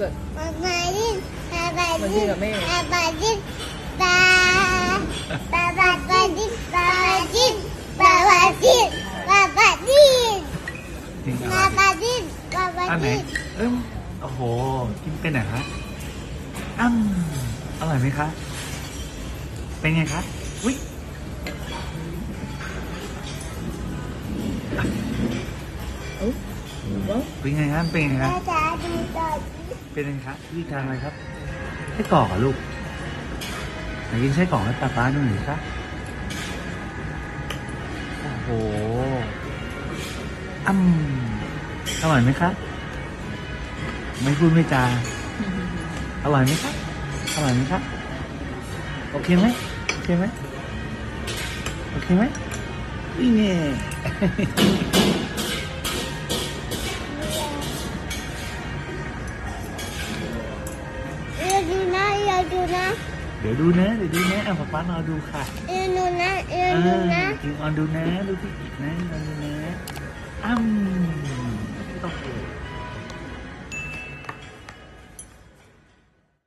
ลูกเกิดมามาดิมาบามาดิที่กับแม่มาบาดิบาบาบาบาดิบาบาดิบาบาดิบาบาดิจริงเหรบาอบาดิบาบาอันไหนดิเอ้ยโอ้โห กินเป็นไหนคะอ้ำอร่อยไหมคะ เป็นไงคะวิเอ้าว้าวเป็นไงคะเป็นไงแม่คะจ๋าดูต่อ เป็นไงคะพี่ทานอะไรครับไส้กรอกเหรอลูกไหนกินไส้กรอกให้ป้าป้าดูหน่อยคะโอ้โหอ้ำอร่อยไหมคะไม่พูดไม่จาอร่อยไหมคะอร่อยไหมคะโอเคไหมโอเคไหมโอเคไหมนี่เนี่ อดูนะเดี๋ยวดูนะเดี๋ยวดูนะเอาป๊าป๊ารอดูค่ะเออดูนะเออดูนะอิงออนดูนะดูพี่อิกนะอิออนดูนะอ้ำต้องเปิด